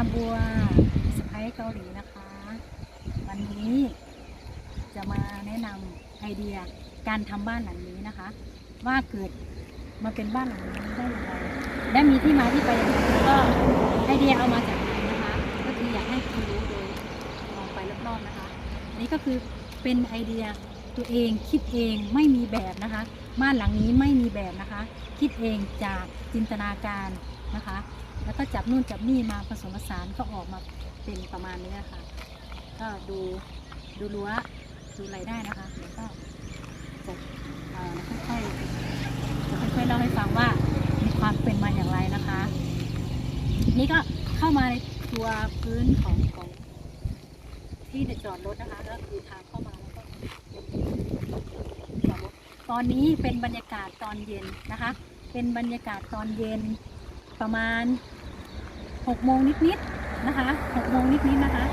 าบัวสไปเกาหลีนะคะ วันนี้จะมาแนะนำไอเดียการทำบ้านหลังนี้นะคะ ว่าเกิดมาเป็นบ้านหลังนี้ได้อย่างไรและมีที่มาที่ไปอย่างไรแล้วก็ไอเดียเอามาจากไหนนะคะ ก็คืออยากให้คุณรู้โดยมองไปรอบๆนะคะอันนี้ก็คือเป็นไอเดียตัวเองคิดเองไม่มีแบบนะคะ บ้านหลังนี้ไม่มีแบบนะคะ คิดเองจากจินตนาการ นะคะ แล้วก็จับนู่นจับนี่มาผสมผสานก็ออกมาเป็นประมาณนี้ค่ะ ก็ดูดูรั้วดูอะไรได้นะคะเดี๋ยวก็จะค่อยๆจะค่อยๆเล่าให้ฟังว่ามีความเป็นมาอย่างไรนะคะ นี่ก็เข้ามาในตัวพื้นของของที่จะจอดรถนะคะก็คือทางเข้ามาแล้วก็ตอนนี้เป็นบรรยากาศตอนเย็นนะคะ เป็นบรรยากาศตอนเย็น ประมาณหกโมงนิดๆนะคะหกโมงนิดๆนะคะ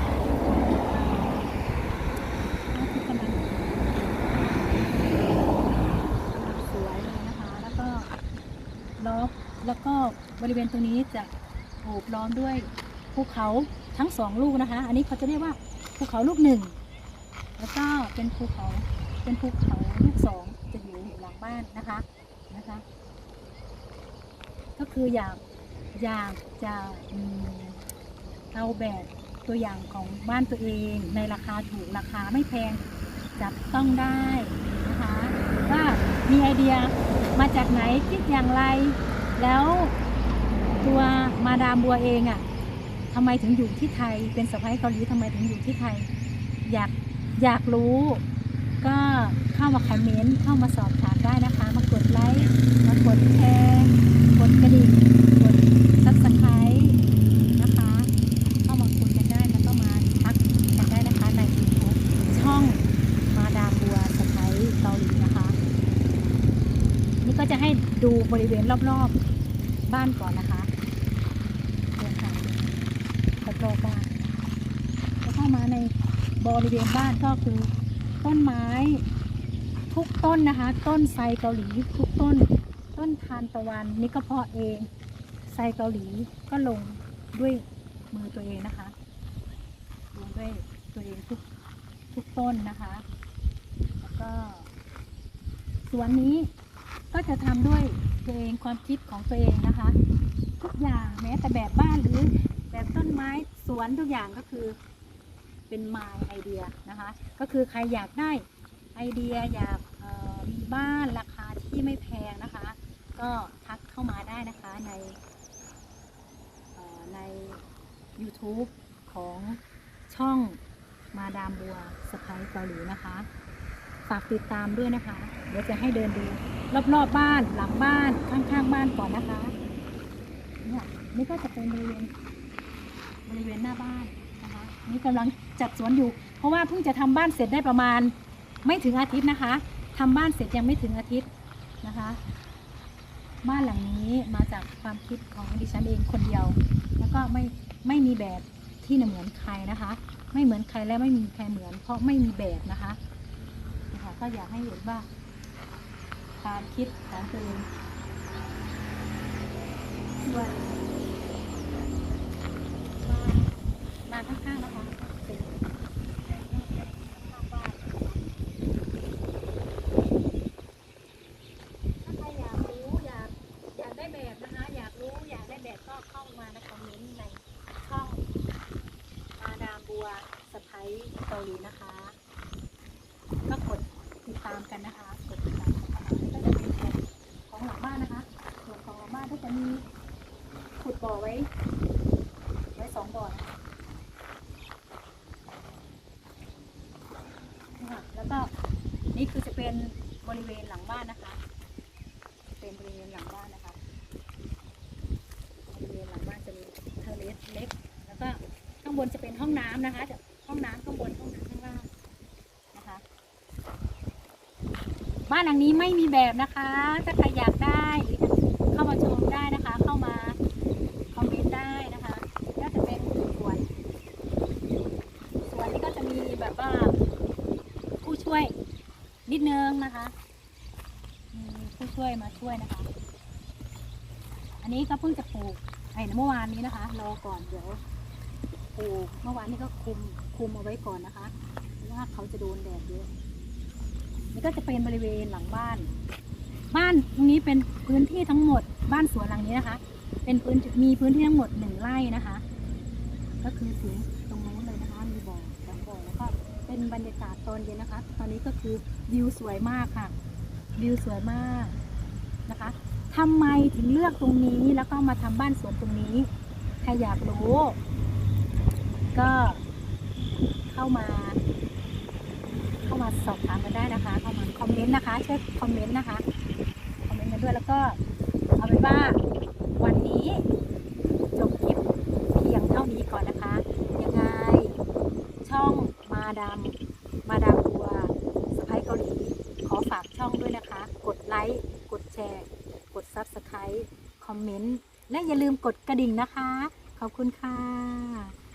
สวยเลยนะคะ แล้วก็ล้อแล้วก็บริเวณตรงนี้จะโอบล้อมด้วยภูเขาทั้งสองลูกนะคะ อันนี้เขาจะเรียกว่าภูเขาลูกหนึ่งแล้วก็เป็นภูเขาเป็นภูเขาลูกสองจะอยู่หลังบ้านนะคะนะคะ ก็คืออยาก อยากจะเอาแบบตัวอย่างของบ้านตัวเองในราคาถูกราคาไม่แพงจับต้องได้นะคะว่ามีไอเดียมาจากไหนคิดอย่างไร แล้วตัวมาดามบัวเองอะ่ะทำไมถึงอยู่ที่ไทย เป็นสะพ้ายเกาหลีทำไมถึงอยู่ที่ไทย อยากอยากรู้ ก็เข้ามาคอมเมนต์เข้ามาสอบถามได้นะคะ มากดไลค์ มากดแชร์ กดกระดิ่ง กดซับสไครต์นะคะ เข้ามาคุยกันได้แล้วก็มาทักกันได้นะคะในยูทูบช่องมาดามบัวสไปเกาหลีนะคะ นี่ก็จะให้ ดูบริเวณรอบๆบ้านก่อนนะคะเดินทางรอบๆบ้านแล้วเข้ามาในบริเวณบ้านก็คือต้นไม้ทุกต้นนะคะ ต้นไทรเกาหลีทุกต้น ต้นทานตะวันนี่ก็เพาะเองไทรเกาหลีก็ลงด้วยมือตัวเองนะคะลงด้วยตัวเองทุกทุกต้นนะคะ แล้วก็สวนนี้ ก็จะทำด้วยตัวเองความคิดของตัวเองนะคะ ทุกอย่างแม้แต่แบบบ้านหรือแบบต้นไม้สวนทุกอย่างก็คือเป็นไมล์ไอเดียนะคะ ก็คือใครอยากได้ไอเดียอยากมีบ้านราคาที่ไม่แพงนะคะ ก็ทักเข้ามาได้นะคะในใน YouTube ของช่องมาดามบัวสไปเกาหลีนะคะ ฝากติดตามด้วยนะคะ เดี๋ยวจะให้เดินดูรอบๆบบ้านหลังบ้านข้างๆบ้านก่อนนะคะเนี่ยนี่ก็จะเป็นบริเวณบริเวณหน้าบ้านนะคะนี่กำลังจัดสวนอยู่ เพราะว่าเพิ่งจะทำบ้านเสร็จได้ประมาณ ไม่ถึงอาทิตย์นะคะทำบ้านเสร็จยังไม่ถึงอาทิตย์นะคะ บ้านหลังนี้มาจากความคิดของดิฉันเองคนเดียว แล้วก็ไม่ไม่มีแบบที่เหมือนใครนะคะ ไม่เหมือนใครและไม่มีใครเหมือน เพราะไม่มีแบบนะคะ ก็อยากให้เห็นว่าความคิดของตัวเองส่วนมามาข้างๆนะคะเป็นข้างบ้าน ถ้าใครอยากรู้อยากอยากได้แบบนะคะ อยากรู้อยากได้แบบก็เข้ามาในคอมเมนต์ในช่องมาดามบัวสไปเกาหลีนะคะ ก็กดติดตามกันนะคะกดติดตามกันนะคะก็จะเป็นของหลังบ้านนะคะ ส่วนของหลังบ้านก็จะมีขุดบ่อไว้ ไว้สองบ่อนะคะแล้วก็นี่คือจะเป็นบริเวณหลังบ้านนะคะ เป็นบริเวณหลังบ้านนะคะ บริเวณหลังบ้านจะมีเทเลสเล็ก แล้วก็ข้างบนจะเป็นห้องน้ำนะคะห้องน้ำข้างบนห้องน้ำข้างล่างนะคะ บ้านหลังนี้ไม่มีแบบนะคะ ถ้าใครอยากได้หรือเข้ามาชมได้นะคะ เข้ามาคอมเมนต์ได้นะคะก็จะเป็นสวนสวนนี้ก็จะมีแบบว่า ผู้ช่วยนิดนึงนะคะมีผู้ช่วยมาช่วยนะคะ อันนี้ก็เพิ่งจะปลูกไอ้เมื่อวานนี้นะคะรอก่อนเดี๋ยวปลูกเมื่อวานนี้ก็คุมคุมเอาไว้ก่อนนะคะเพราะว่าเขาจะโดนแดดเยอะ นี่ก็จะเป็นบริเวณหลังบ้าน บ้านตรงนี้เป็นพื้นที่ทั้งหมด บ้านสวนหลังนี้นะคะ เป็นพื้นมีพื้นที่ทั้งหมดหนึ่งไร่นะคะ ก็คือถึงตรงนู้นเลยนะคะมีบ่อสองบ่อแล้วก็เป็นบรรยากาศตอนเย็นนะคะ ตอนนี้ก็คือวิวสวยมากค่ะ วิวสวยมากนะคะทำไมถึงเลือกตรงนี้แล้วก็มาทำบ้านสวนตรงนี้ใครอยากรู้ ก็เข้ามาเข้ามา สอบถามกันได้นะคะเข้ามาคอมเมนต์นะคะช่วยคอมเมนต์นะคะคอมเมนต์กันด้วยแล้วก็เอาเป็นว่าวันนี้จบคลิปเพียงเท่านี้ก่อนนะคะ ยังไงช่องมาดามมาดามบัวสไปเกาหลีขอฝากช่องด้วยนะคะ กดไลค์กดแชร์ กด Subscribe คอมเมนต์และอย่าลืมกดกระดิ่งนะคะ ขอบคุณค่ะ